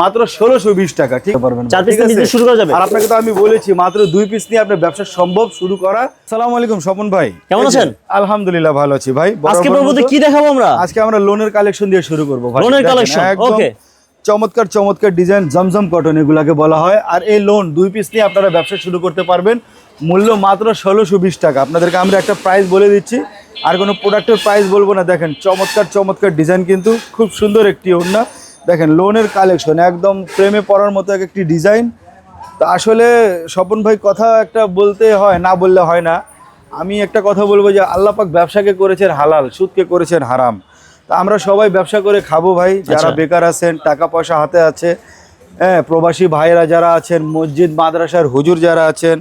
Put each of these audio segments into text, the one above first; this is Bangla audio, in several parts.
মাত্র ষোলোশো বিশ টাকা ঠিক? পারবেন চার আছে? নিয়ে শুরু করা যাবে? আর আপনাকে তো আমি বলেছি মাত্র দুই পিস নিয়ে আপনার ব্যবসা সম্ভব শুরু করা। সালাম আলাইকুম স্বপন ভাই। কেমন আছেন? আলহামদুলিল্লাহ ভালো আছি ভাই। আজকে কি দেখাবো আমরা? আজকে আমরা লোনের কালেকশন দিয়ে শুরু করব ভাই। লোনের একদম okay. চমৎকার চমৎকার ডিজাইন জমজম কটন এগুলাকে বলা হয়। আর এই লোন দুই পিস নিয়ে আপনারা ব্যবসা শুরু করতে পারবেন। মূল্য মাত্র ষোলোশো বিশ টাকা। আপনাদেরকে আমরা একটা প্রাইস বলে দিচ্ছি। আর কোনো প্রোডাক্টের প্রাইস বলব না। দেখেন চমৎকার চমৎকার ডিজাইন কিন্তু। খুব সুন্দর একটি ওড়না। দেখেন লোনের কালেকশন একদম প্রেমে পড়ার মতো এক একটি ডিজাইন তা আসলে স্বপন ভাই কথা একটা বলতে হয় না বললে হয় না। আমি একটা কথা বলব যে আল্লাপাক ব্যবসাকে করেছেন হালাল সুদকে করেছেন হারাম। তা আমরা সবাই ব্যবসা করে খাব ভাই যারা আচ্ছা। বেকার আছেন টাকা পয়সা হাতে আছে হ্যাঁ প্রবাসী ভাইয়েরা যারা আছেন মসজিদ মাদ্রাসার হুজুর যারা আছেন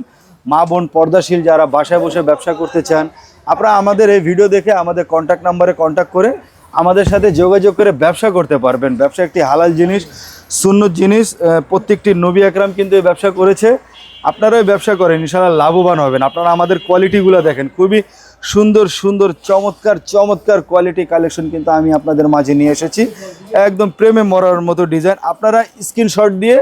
মা বোন পর্দাশীল যারা বাসায় বসে ব্যবসা করতে চান আপনারা আমাদের এই ভিডিও দেখে আমাদের কন্ট্যাক্ট নাম্বারে কন্ট্যাক্ট করে আমাদের সাথে যোগাযোগ করে ব্যবসা করতে পারবেন। ব্যবসা একটি হালাল জিনিস, সুন্নত জিনিস প্রত্যেকটি নবী একরাম কিন্তু এই ব্যবসা করেছে। আপনারাও ব্যবসা করেন, ইনশাআল্লাহ লাভবান হবেন। আপনারা আমাদের কোয়ালিটিগুলো দেখেন, খুবই সুন্দর সুন্দর, চমৎকার চমৎকার কোয়ালিটি কালেকশন কিন্তু আমি আপনাদের মাঝে নিয়ে এসেছি। একদম প্রেমে মরার মতো ডিজাইন। আপনারা স্ক্রিনশট দিয়ে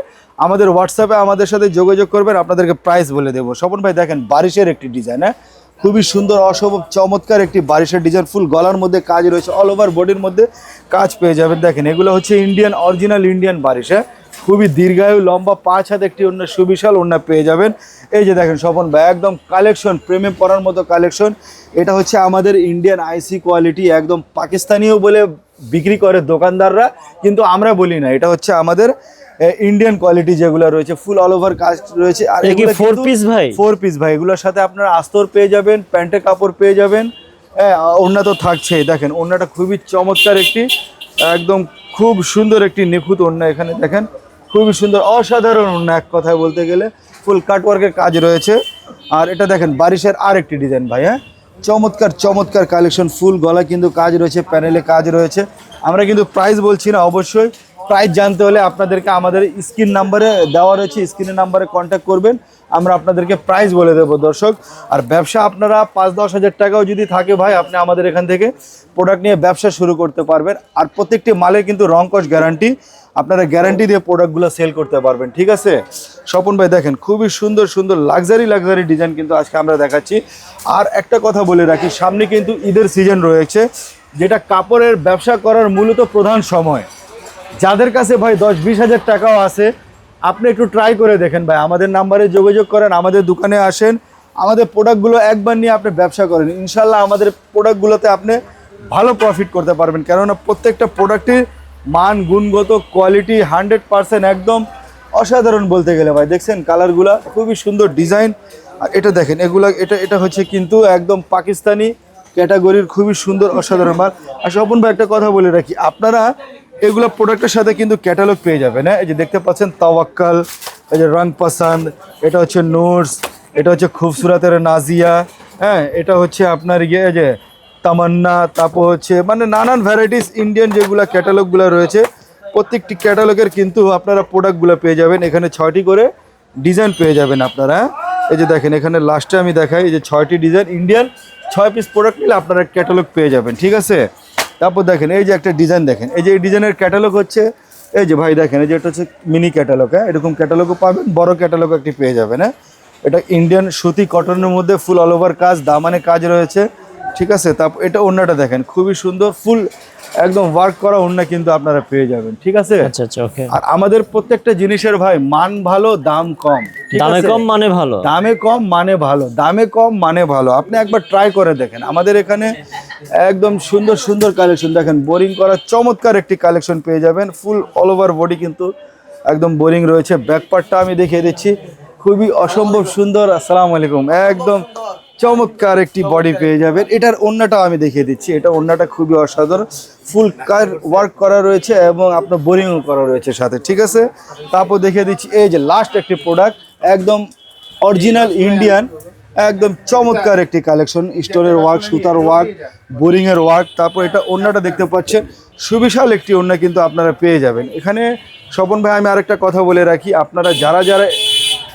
আমাদের হোয়াটসঅ্যাপে আমাদের সাথে যোগাযোগ করবেন, আপনাদেরকে প্রাইস বলে দেবো। স্বপন ভাই, দেখেন বারিশের একটি ডিজাইন হ্যাঁ? খুবই সুন্দর, অসম্ভব, চমৎকার একটি বারিশের ডিজাইন, ফুল গলার মধ্যে কাজ রয়েছে অল ওভার বডির মধ্যে কাজ পেয়ে যাবেন। দেখেন, এগুলো হচ্ছে ইন্ডিয়ান অরিজিনাল ইন্ডিয়ান বারিশ হ্যাঁ? খুবই দীর্ঘায়ু, লম্বা, পাঁচ হাত একটি অন্য সুবিশাল অন্য পেয়ে যাবেন। এই যে দেখেন, স্বপন ভাই, একদম কালেকশন প্রেমে পড়ার মতো কালেকশন এটা হচ্ছে আমাদের ইন্ডিয়ান আইসি কোয়ালিটি একদম পাকিস্তানিও বলে বিক্রি করে দোকানদাররা, কিন্তু আমরা বলি না। এটা হচ্ছে আমাদের ইন্ডিয়ান কোয়ালিটি যেগুলো রয়েছে ফুল অল ওভার কাজ রয়েছে আর এগুলো কিন্তু- piece ভাই? ফোর পিস ভাই এগুলোর সাথে আপনারা আস্তর পেয়ে যাবেন প্যান্টের কাপড় পেয়ে যাবেন হ্যাঁ ওড়না তো থাকছেই। দেখেন ওড়নাটা খুবই চমৎকার একটি একদম খুব সুন্দর একটি নিখুঁত ওড়না এখানে দেখেন খুবই সুন্দর অসাধারণ ওড়না এক কথায় বলতে গেলে। ফুল কাটওয়ার্কের কাজ রয়েছে। আর এটা দেখেন বারিশের আর একটি ডিজাইন ভাই হ্যাঁ? চমৎকার চমৎকার কালেকশন ফুল গলা কিন্তু কাজ রয়েছে প্যানেলে কাজ রয়েছে। আমরা কিন্তু প্রাইস বলছি না অবশ্যই। প্রাইস জানতে হলে আপনাদেরকে আমাদের স্ক্রিন নাম্বারে দেওয়া রয়েছে, স্ক্রিনের নাম্বারে কন্ট্যাক্ট করবেন, আমরা আপনাদেরকে প্রাইস বলে দেবো দর্শক। আর ব্যবসা আপনারা পাঁচ দশ হাজার টাকাও যদি থাকে ভাই, আপনি আমাদের এখান থেকে প্রোডাক্ট নিয়ে ব্যবসা শুরু করতে পারবেন। আর প্রত্যেকটি মালে কিন্তু রং কস গ্যারান্টি আপনারা গ্যারান্টি দিয়ে প্রোডাক্টগুলো সেল করতে পারবেন, ঠিক আছে? স্বপন ভাই, দেখেন খুবই সুন্দর সুন্দর লাক্সারি লাক্সারি ডিজাইন কিন্তু আজকে আমরা দেখাচ্ছি। আর একটা কথা বলে রাখি, সামনে কিন্তু ঈদের সিজন রয়েছে, যেটা কাপড়ের ব্যবসা করার মূলত প্রধান সময়। যাদের কাছে ভাই দশ বিশ হাজার টাকাও আছে, আপনি একটু ট্রাই করে দেখেন ভাই। আমাদের নাম্বারে যোগাযোগ করেন, আমাদের দোকানে আসেন। আমাদের প্রোডাক্টগুলো একবার নিয়ে আপনি ব্যবসা করেন। ইনশাল্লাহ আমাদের প্রোডাক্টগুলোতে আপনি ভালো প্রফিট করতে পারবেন। কেননা প্রত্যেকটা প্রোডাক্টের মান, গুণগত কোয়ালিটি হান্ড্রেড পার্সেন্ট একদম অসাধারণ বলতে গেলে ভাই। দেখছেন কালারগুলা খুবই সুন্দর ডিজাইন আর এটা দেখেন, এগুলা, এটা এটা হচ্ছে কিন্তু একদম পাকিস্তানি ক্যাটাগরির খুবই সুন্দর, অসাধারণ মাল। আর স্বপন ভাই, একটা কথা বলে রাখি। আপনারা এগুলো প্রোডাক্টের সাথে কিন্তু ক্যাটালগ পেয়ে যাবেন হ্যাঁ এই যে দেখতে পাচ্ছেন তাওয়াক্কাল, এই যে রং পছন্দ এটা হচ্ছে নোটস এটা হচ্ছে খুবসুরাতের নাজিয়া হ্যাঁ? এটা হচ্ছে আপনার ইয়ে যে তামান্না, তারপর হচ্ছে মানে নানান ভ্যারাইটিস ইন্ডিয়ান যেগুলো ক্যাটালগুলো রয়েছে, প্রত্যেকটি ক্যাটালগের কিন্তু আপনারা প্রোডাক্টগুলো পেয়ে যাবেন। এখানে ছয়টি করে ডিজাইন পেয়ে যাবেন আপনারা হ্যাঁ? এই যে দেখেন, এখানে লাস্টে আমি দেখাই, এই যে ছয়টি ডিজাইন ইন্ডিয়ান ছয় পিস প্রোডাক্ট নিলে আপনারা ক্যাটালগ পেয়ে যাবেন, ঠিক আছে? তারপর দেখেন, এই যে একটা ডিজাইন দেখেন, এই যে এই ডিজাইনের ক্যাটালগ হচ্ছে, এই যে ভাই দেখেন, এই যে এটা হচ্ছে মিনি ক্যাটালগ হ্যাঁ? এরকম ক্যাটালগও পাবেন, বড় ক্যাটালগ একটি পেয়ে যাবেন হ্যাঁ? এটা ইন্ডিয়ান সুতি কটনের মধ্যে ফুল অল ওভার কাজ, দামানে কাজ রয়েছে। ঠিক আছে? তারপর এটা ওড়নাটা দেখেন খুবই সুন্দর ফুল একদম ওয়ার্ক করা ওড়না কিন্তু আপনারা পেয়ে যাবেন ঠিক আছে? আচ্ছা আচ্ছা ওকে আর আমাদের প্রত্যেকটা জিনিসের ভাই মান ভালো দাম কম দামে কম মানে ভালো। দামে কম মানে ভালো দামে কম মানে ভালো। আপনি একবার ট্রাই করে দেখেন আমাদের এখানে একদম সুন্দর সুন্দর কালেকশন দেখেন বোরিং করা চমৎকার একটি কালেকশন পেয়ে যাবেন ফুল অল ওভার বডি কিন্তু একদম বোরিং রয়েছে। ব্যাক পার্টটা আমি দেখিয়ে দিচ্ছি খুবই অসম্ভব সুন্দর আসসালামু আলাইকুম একদম চমৎকার একটি বডি পেয়ে যাবেন। এটার ওন্নাটাও আমি দেখিয়ে দিচ্ছি। এটা ওন্নাটা খুবই অসাধারণ। ফুল কার ওয়ার্ক করা রয়েছে এবং আপনার বোরিংও করা রয়েছে সাথে ঠিক আছে? তারপর দেখিয়ে দিচ্ছি এই যে লাস্ট একটি প্রোডাক্ট একদম অরিজিনাল ইন্ডিয়ান একদম চমৎকার একটি কালেকশন স্টোনের ওয়ার্ক সুতার ওয়ার্ক বোরিংয়ের ওয়ার্ক তারপর এটা ওন্নাটা দেখতে পাচ্ছেন সুবিশাল একটি ওন্না কিন্তু আপনারা পেয়ে যাবেন। এখানে স্বপন ভাই আমি আরেকটা কথা বলে রাখি আপনারা যারা যারা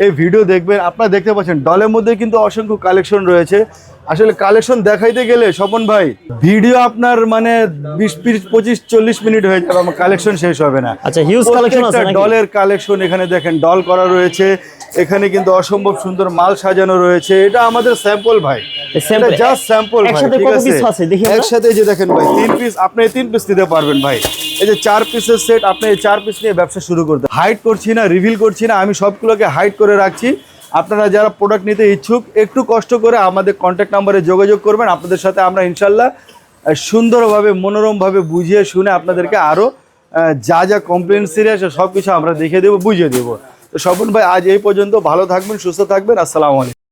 এই ভিডিও দেখবেন আপনারা দেখতে পাচ্ছেন ডলের মধ্যে কিন্তু অসংখ্য কালেকশন রয়েছে। আসলে কালেকশন দেখাইতে গেলে স্বপন ভাই ভিডিও আপনার মানে বিশ তিরিশ পঁচিশ চল্লিশ মিনিট হয়ে যাবে আমার কালেকশন শেষ হবে না। আচ্ছা, huge collection আছে ডলের কালেকশন এখানে দেখেন ডল করা রয়েছে। এখানে কিন্তু অসম্ভব সুন্দর মাল সাজানো রয়েছে। এটা আমাদের স্যাম্পল ভাই। জাস্ট স্যাম্পল ভাই একসাথে যে দেখেন ভাই তিন পিস আপনি তিন পিস দিতে পারবেন ভাই। এই যে চার পিসের সেট আপনি এই চার পিস নিয়ে ব্যবসা শুরু করতে হাইড করছি না রিভিল করছি না, আমি সবগুলোকে হাইড করে রাখছি। আপনারা যারা প্রোডাক্ট নিতে ইচ্ছুক, একটু কষ্ট করে আমাদের কন্ট্যাক্ট নাম্বারে যোগাযোগ করবেন। আপনাদের সাথে আমরা ইনশাল্লাহ সুন্দরভাবে, মনোরমভাবে বুঝিয়ে শুনে আপনাদেরকে আরও যা যা কমপ্লেন সিরিয়াস সব কিছু আমরা দেখিয়ে দেবো, বুঝিয়ে দেবো। তো স্বপন ভাই, আজ এই পর্যন্ত ভালো থাকবেন, সুস্থ থাকবেন। আসসালামু আলাইকুম।